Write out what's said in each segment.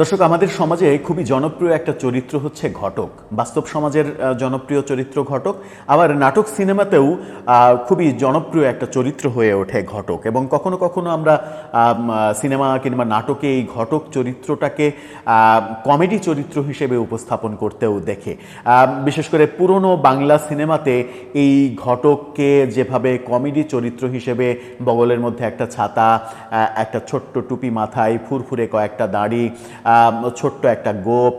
দর্শক, আমাদের সমাজে খুবই জনপ্রিয় একটা চরিত্র হচ্ছে ঘটক। বাস্তব সমাজের জনপ্রিয় চরিত্র ঘটক। আবার নাটক সিনেমাতেও খুবই জনপ্রিয় একটা চরিত্র হয়ে ওঠে ঘটক। এবং কখনো কখনো আমরা সিনেমা কিংবা নাটকে এই ঘটক চরিত্রটাকে কমেডি চরিত্র হিসেবে উপস্থাপন করতেও দেখে। বিশেষ করে পুরনো বাংলা সিনেমাতে এই ঘটককে যেভাবে কমেডি চরিত্র হিসেবে বগলের মধ্যে একটা ছাতা একটা ছোট্ট টুপি মাথায় ফুরফুরে কয়েকটা দাড়ি ছোট্ট একটা গোপ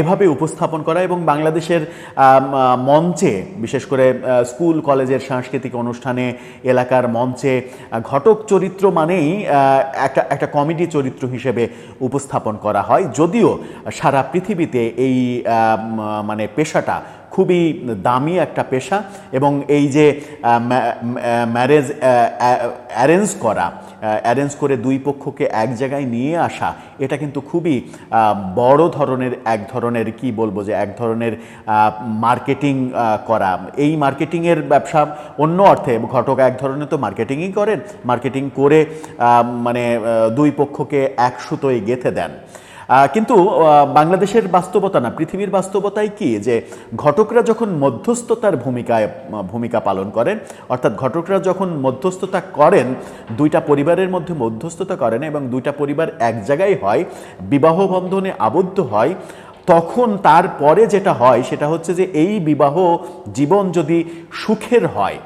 এভাবে উপস্থাপন করা এবং বাংলাদেশের মঞ্চে, বিশেষ করে স্কুল, কলেজের সাংস্কৃতিক অনুষ্ঠানে, এলাকার মঞ্চে ঘটক চরিত্র মানেই একটা একটা কমেডি চরিত্র হিসেবে উপস্থাপন করা হয়। যদিও সারা পৃথিবীতে এই মানে পেশাটা খুবই দামি একটা পেশা এবং এই যে ম্যারেজ অ্যারেঞ্জ করা অ্যারেঞ্জ করে দুই পক্ষকে এক জায়গায় নিয়ে আসা, এটা কিন্তু খুবই বড় ধরনের, এক ধরনের কি বলব যে, এক ধরনের মার্কেটিং করা। এই মার্কেটিংয়ের ব্যবসা অন্য অর্থে, ঘটক এক ধরনের তো মার্কেটিংই করেন মার্কেটিং করে মানে দুই পক্ষকে এক সুতোয় গেথে দেন। কিন্তু বাংলাদেশের বাস্তবতা না, পৃথিবীর বাস্তবতায় কি? যে ঘটকরা যখন মধ্যস্থতার ভূমিকায় ভূমিকা পালন করেন, অর্থাৎ ঘটকরা যখন মধ্যস্থতা করেন, দুইটা পরিবারের মধ্যে মধ্যস্থতা করেন এবং দুইটা পরিবার এক জায়গায় হয়, বিবাহ বন্ধনে আবদ্ধ হয়, তখন তারপরে যেটা হয়, সেটা হচ্ছে যে এই বিবাহ জীবন যদি সুখের হয়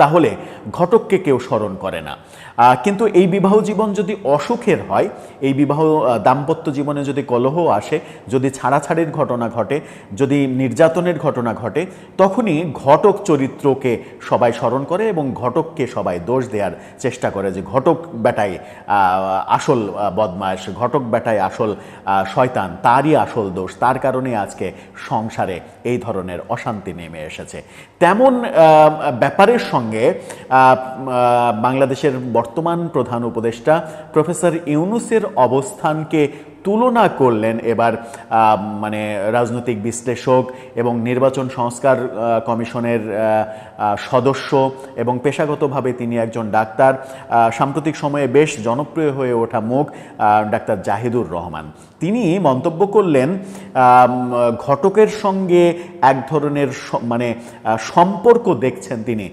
তাহলে ঘটককে কেউ স্মরণ করে না। কিন্তু এই বিবাহ জীবন যদি অসুখের হয় এই বিবাহ দাম্পত্য জীবনে যদি কলহ আসে যদি ছাড়াছাড়ির ঘটনা ঘটে যদি নির্যাতনের ঘটনা ঘটে তখনই ঘটক চরিত্রকে সবাই স্মরণ করে এবং ঘটককে সবাই দোষ দেওয়ার চেষ্টা করে যে ঘটক বেটাই আসল আহ, বদমাশ ঘটক বেটাই আসল শয়তান তারই আসল দোষ। তার কারণে আজকে সংসারে এই ধরনের অশান্তি নেমে এসেছে। তেমন ব্যাপারের সঙ্গে আহ, বাংলাদেশের বর্তমান প্রধান উপদেষ্টা প্রফেসর ইউনুসের অবস্থানকে তুলনা করলেন এবার মানে রাজনৈতিক বিশ্লেষক এবং নির্বাচন সংস্কার কমিশনের সদস্য এবং পেশাগতভাবে তিনি একজন ডাক্তার। সাম্প্রতিক সময়ে বেশ জনপ্রিয় হয়ে ওঠা মুখ ডাক্তার জাহিদুর রহমান। তিনি মন্তব্য করলেন ঘটকের সঙ্গে এক ধরনের মানে সম্পর্ক দেখছেন তিনি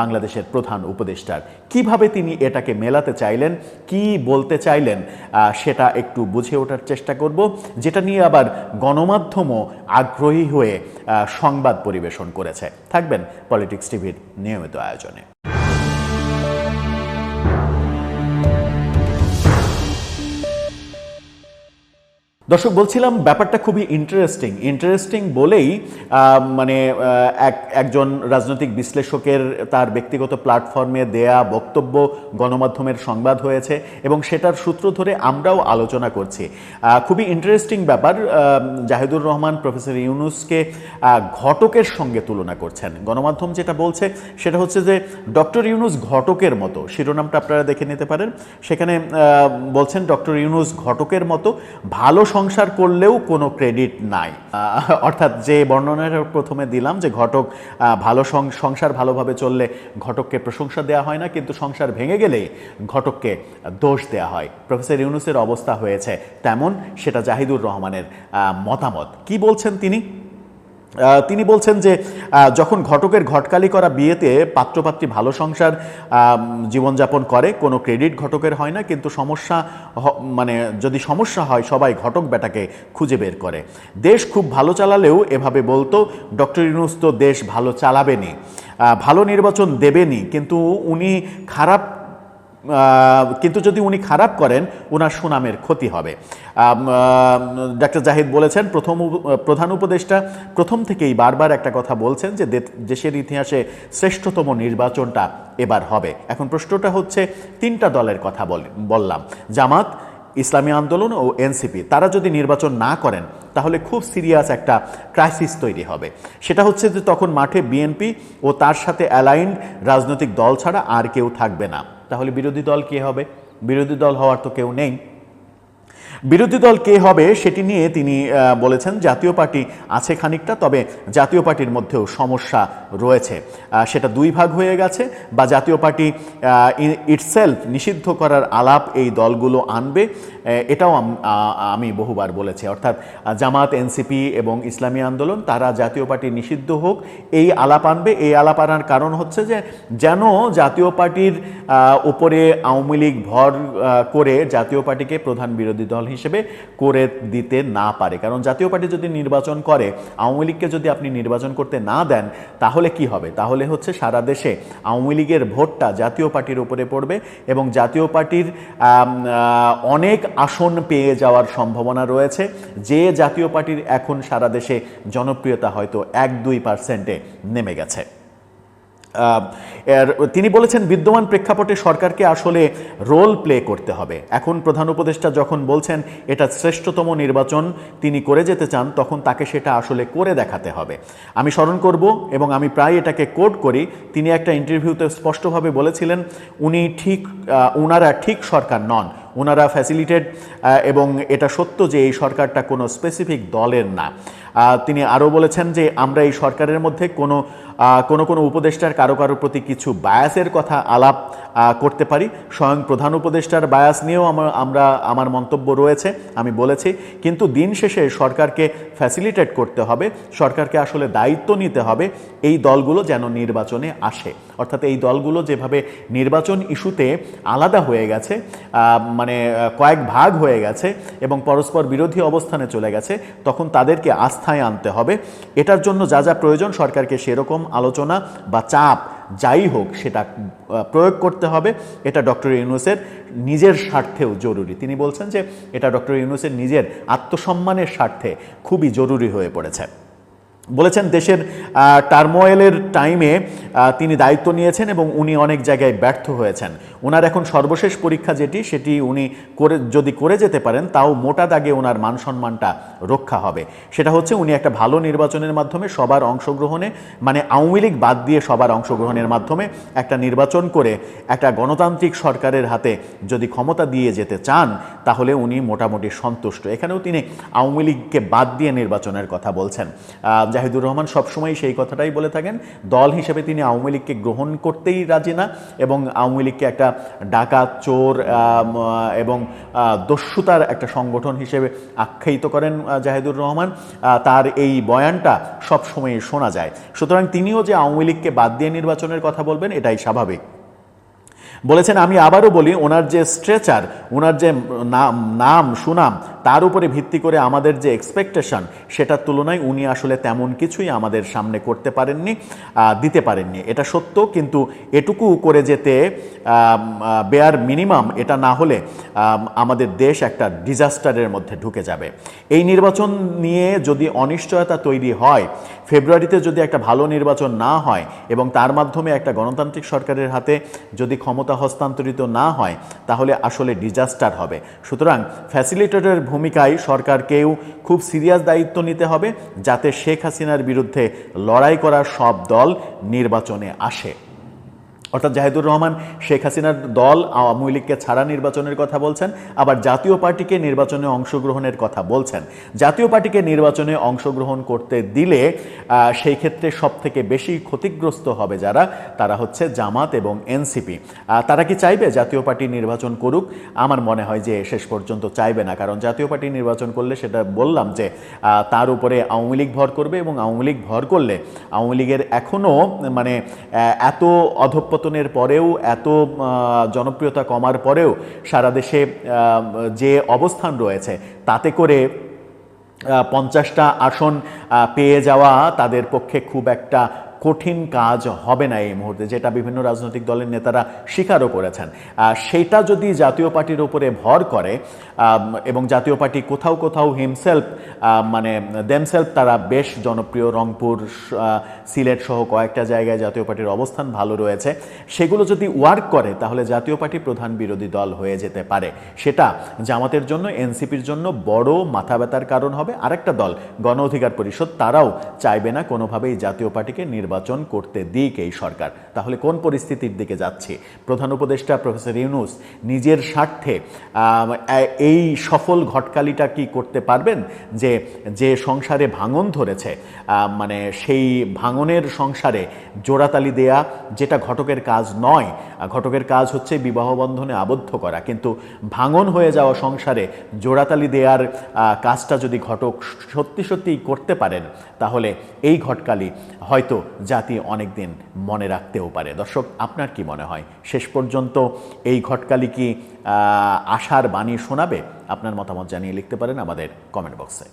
বাংলাদেশের প্রধান উপদেষ্টার। কীভাবে তিনি এটাকে মেলাতে চাইলেন, কি বলতে চাইলেন সেটা একটু বুঝে ওঠার চেষ্টা করব, যেটা নিয়ে আবার গণমাধ্যমও আগ্রহী হয়ে সংবাদ পরিবেশন করেছে। থাকবেন পলিটিক্স টিভির নিয়মিত আয়োজনে। দর্শক, বলছিলাম ব্যাপারটা খুবই ইন্টারেস্টিং ইন্টারেস্টিং বলেই মানে এক, একজন রাজনৈতিক বিশ্লেষকের তার ব্যক্তিগত প্ল্যাটফর্মে দেয়া বক্তব্য গণমাধ্যমের সংবাদ হয়েছে এবং সেটার সূত্র ধরে আমরাও আলোচনা করছি। খুবই ইন্টারেস্টিং ব্যাপার। জাহিদুর রহমান, প্রফেসর ইউনুসকে ঘটকের সঙ্গে তুলনা করছেন। গণমাধ্যম যেটা বলছে, সেটা হচ্ছে যে, ডক্টর ইউনুস ঘটকের মতো, শিরোনামটা আপনারা দেখে নিতে পারেন। সেখানে বলছেন ডক্টর ইউনুস ঘটকের মতো, ভালো সংসার করলেও কোনো ক্রেডিট নাই। অর্থাৎ যে বর্ণনাটা প্রথমে দিলাম যে ঘটক ভালো সংসার ভালোভাবে চললে ঘটককে প্রশংসা দেওয়া হয় না, কিন্তু সংসার ভেঙে গেলে ঘটককে দোষ দেওয়া হয়। প্রফেসর ইউনুসের অবস্থা হয়েছে তেমন, সেটা জাহিদুর রহমানের মতামত। কি বলছেন তিনি? তিনি বলছেন যে যখন ঘটকের ঘটকালি করা বিয়েতে পাত্রপাত্রী ভালো সংসার জীবনযাপন করে, কোনো ক্রেডিট ঘটকের হয় না, কিন্তু সমস্যা মানে যদি সমস্যা হয়, সবাই ঘটক বেটাকে খুঁজে বের করে। দেশ খুব ভালো চালালেও এভাবে বলতো, ডক্টর ইউনুস তো দেশ ভালো চালাবেনি ভালো নির্বাচন দেবেনি। কিন্তু উনি খারাপ কিন্তু যদি উনি খারাপ করেন ওনার সুনামের ক্ষতি হবে। ডাক্তার জাহিদ বলেছেন, প্রথম প্রধান উপদেষ্টা প্রথম থেকেই বারবার একটা কথা বলছেন যে দেশের ইতিহাসে শ্রেষ্ঠতম নির্বাচনটা এবার হবে। এখন প্রশ্নটা হচ্ছে, তিনটা দলের কথা বল- বললাম। জামাত, ইসলামী আন্দোলন ও এনসিপি। তারা যদি নির্বাচন না করেন, তাহলে খুব সিরিয়াস একটা ক্রাইসিস তৈরি হবে। সেটা হচ্ছে যে তখন মাঠে বিএনপি ও তার সাথে অ্যালাইন্ড রাজনৈতিক দল ছাড়া আর কেউ থাকবে না। তাহলে বিরোধী দল কে হবে? বিরোধী দল হওয়ার তো কেউ নেই। বিরোধী দল কে হবে সেটি নিয়ে তিনি বলেছেন, জাতীয় পার্টি আছে খানিকটা, তবে জাতীয় পার্টির মধ্যেও সমস্যা রয়েছে। সেটা দুই ভাগ হয়ে গেছে, বা জাতীয় পার্টি ইটসেলফ নিষিদ্ধ করার আলাপ এই দলগুলো আনবে এটাও আমি বহুবার বলেছি। অর্থাৎ জামাত, এনসিপি এবং ইসলামী আন্দোলন, তারা জাতীয় পার্টি নিষিদ্ধ হোক, এই আলাপ আনবে। এই আলাপ আনার কারণ হচ্ছে যে, যেন জাতীয় পার্টির উপরে আওয়ামী লীগ ভর করে জাতীয় পার্টিকে প্রধান বিরোধী দল হিসেবে করে দিতে না পারে। কারণ জাতীয় পার্টি যদি নির্বাচন করে, আওয়ামী লীগকে যদি আপনি নির্বাচন করতে না দেন, তাহলে কি হবে? তাহলে হচ্ছে সারা দেশে আওয়ামী লীগের ভোটটা জাতীয় পার্টির উপরে পড়বে এবং জাতীয় পার্টির অনেক আসন পেয়ে যাওয়ার সম্ভাবনা রয়েছে। যে জাতীয় পার্টির এখন সারা দেশে জনপ্রিয়তা হয়তো এক দুই পার্সেন্টে নেমে গেছে। তিনি বলেছেন, বিদ্যমান প্রেক্ষাপটে সরকারকে আসলে রোল প্লে করতে হবে। এখন প্রধান উপদেষ্টা যখন বলছেন, এটা শ্রেষ্ঠতম নির্বাচন তিনি করে যেতে চান, তখন তাকে সেটা আসলে করে দেখাতে হবে। আমি স্মরণ করব এবং আমি প্রায় এটাকে কোড করি, তিনি একটা ইন্টারভিউতে স্পষ্টভাবে বলেছিলেন, উনি ঠিক উনারা ঠিক সরকার নন। ওনারা ফ্যাসিলিটেড এবং এটা সত্য যে এই সরকারটা কোনো স্পেসিফিক দলের না। তিনি আরও বলেছেন যে আমরা এই সরকারের মধ্যে কোনো কোনো কোনো উপদেষ্টার কারও কারোর প্রতি কিছু বায়াসের কথা আলাপ করতে পারি। স্বয়ং প্রধান উপদেষ্টার বায়াস নিয়েও আমার আমরা, আমার মন্তব্য রয়েছে, আমি বলেছি। কিন্তু দিন শেষে সরকারকে ফ্যাসিলিটেট করতে হবে, সরকারকে আসলে দায়িত্ব নিতে হবে এই দলগুলো যেন নির্বাচনে আসে। অর্থাৎ এই দলগুলো যেভাবে নির্বাচন ইস্যুতে আলাদা হয়ে গেছে মানে কয়েক ভাগ হয়ে গেছে এবং পরস্পর বিরোধী অবস্থানে চলে গেছে, তখন তাদেরকে আস্থায় আনতে হবে। এটার জন্য যা যা প্রয়োজন সরকারকে সেরকম আলোচনা বা চাপ যাই হোক সেটা প্রয়োগ করতে হবে। এটা ডক্টর ইউনুসের নিজের স্বার্থেও জরুরি। তিনি বলছেন যে এটা ডক্টর ইউনুসের নিজের আত্মসম্মানের স্বার্থে খুবই জরুরি হয়ে পড়েছে। বলেছেন দেশের টার্মোয়েলের টাইমে তিনি দায়িত্ব নিয়েছেন এবং উনি অনেক জায়গায় ব্যর্থ হয়েছেন। ওনার এখন সর্বশেষ পরীক্ষা যেটি, সেটি উনি করে, যদি করে যেতে পারেন, তাও মোটা দাগে ওনার মান সম্মানটা রক্ষা হবে। সেটা হচ্ছে উনি একটা ভালো নির্বাচনের মাধ্যমে সবার অংশগ্রহণে মানে আওয়ামী লীগ বাদ দিয়ে সবার অংশগ্রহণের মাধ্যমে একটা নির্বাচন করে একটা গণতান্ত্রিক সরকারের হাতে যদি ক্ষমতা দিয়ে যেতে চান, তাহলে উনি মোটামুটি সন্তুষ্ট। এখানেও তিনি আওয়ামী লীগকে বাদ দিয়ে নির্বাচনের কথা বলছেন। জাহিদুর রহমান সবসময় সেই কথাটাই বলে থাকেন। দল হিসেবে তিনি আওয়ামী লীগকে গ্রহণ করতেই রাজি না এবং আওয়ামী লীগকে একটা ডাকাত, চোর এবং দস্যুতার একটা সংগঠন হিসেবে আখ্যায়িত করেন জাহিদুর রহমান। তার এই বয়ানটা সবসময় শোনা যায়। সুতরাং তিনিও যে আওয়ামী লীগকে বাদ দিয়ে নির্বাচনের কথা বলবেন, এটাই স্বাভাবিক। বলেছেন, আমি আবারও বলি, ওনার যে স্ট্রেচার, ওনার যে নাম নাম, সুনাম, তার উপরে ভিত্তি করে আমাদের যে এক্সপেকটেশন সেটার তুলনায় উনি আসলে তেমন কিছুই আমাদের সামনে করতে পারেননি দিতে পারেননি। এটা সত্য, কিন্তু এটুকু করে যেতে বেয়ার মিনিমাম এটা না হলে আমাদের দেশ একটা ডিজাস্টারের মধ্যে ঢুকে যাবে। এই নির্বাচন নিয়ে যদি অনিশ্চয়তা তৈরি হয় ফেব্রুয়ারিতে যদি একটা ভালো নির্বাচন না হয় এবং তার মাধ্যমে একটা গণতান্ত্রিক সরকারের হাতে যদি ক্ষমতা হস্তান্তরিত না হয়, তাহলে আসলে ডিজাস্টার হবে। সুতরাং ফ্যাসিলিটেটরের ভূমিকায় সরকারকেও খুব সিরিয়াস দায়িত্ব নিতে হবে যাতে শেখ হাসিনার বিরুদ্ধে লড়াই করা সব দল নির্বাচনে আসে। অর্থাৎ জাহিদুর রহমান, শেখ হাসিনার দল আওয়ামী লীগকে ছাড়া নির্বাচনের কথা বলছেন, আবার জাতীয় পার্টিকে নির্বাচনে অংশগ্রহণের কথা বলছেন। জাতীয় পার্টিকে নির্বাচনে অংশগ্রহণ করতে দিলে সেই ক্ষেত্রে সব থেকে বেশি ক্ষতিগ্রস্ত হবে যারা, তারা হচ্ছে জামাত এবং এনসিপি। তারা কি চাইবে জাতীয় পার্টি নির্বাচন করুক? আমার মনে হয় যে শেষ পর্যন্ত চাইবে না, কারণ জাতীয় পার্টি নির্বাচন করলে সেটা বললাম যে তার উপরে আওয়ামী লীগ ভর করবে এবং আওয়ামী লীগ ভর করলে, আওয়ামী লীগের এখনও মানে এত এত অধঃপতনের পরেও, এত জনপ্রিয়তা কমার পরেও সারা দেশে যে অবস্থান রয়েছে, তাতে করে পঞ্চাশটা আসন পেয়ে যাওয়া তাদের পক্ষে খুব একটা কঠিন কাজ হবে না এই মুহূর্তে, যেটা বিভিন্ন রাজনৈতিক দলের নেতারা স্বীকারও করেছেন। সেটা যদি জাতীয় পার্টির উপরে ভর করে এবং জাতীয় পার্টি কোথাও কোথাও হিমসেলফ মানে দেমসেলফ তারা বেশ জনপ্রিয়, রংপুর সিলেট সহ কয়েকটা জায়গায় জাতীয় পার্টির অবস্থান ভালো রয়েছে। সেগুলো যদি ওয়ার্ক করে, তাহলে জাতীয় পার্টি প্রধান বিরোধী দল হয়ে যেতে পারে। সেটা জামাতের জন্য, এনসিপির জন্য বড় মাথা ব্যথার কারণ হবে। আরেকটা দল, গণ অধিকার পরিষদ, তারাও চাইবে না কোনোভাবেই জাতীয় পার্টিকে নির্বাচন নির্বাচন করতে দিক এই সরকার। তাহলে কোন পরিস্থিতির দিকে যাচ্ছে? প্রধান উপদেষ্টা প্রফেসর ইউনুস নিজের স্বার্থে এই সফল ঘটকালিটা কি করতে পারবেন? যে যে সংসারে ভাঙন ধরেছে মানে সেই ভাঙনের সংসারে জোড়াতালি দেয়া যেটা ঘটকের কাজ নয় ঘটকের কাজ হচ্ছে বিবাহ বন্ধনে আবদ্ধ করা। কিন্তু ভাঙন হয়ে যাওয়া সংসারে জোড়াতালি দেওয়ার কাজটা যদি ঘটক সত্যি সত্যি করতে পারেন, তাহলে এই ঘটকালি হয়তো জাতি অনেক দিন মনে রাখতেও পারে। দর্শক, আপনার কি মনে হয়? শেষ পর্যন্ত এই ঘটকালি কি আশার বাণী শোনাবে? আপনার মতামত জানিয়ে লিখতে পারেন আমাদের কমেন্ট বক্সে।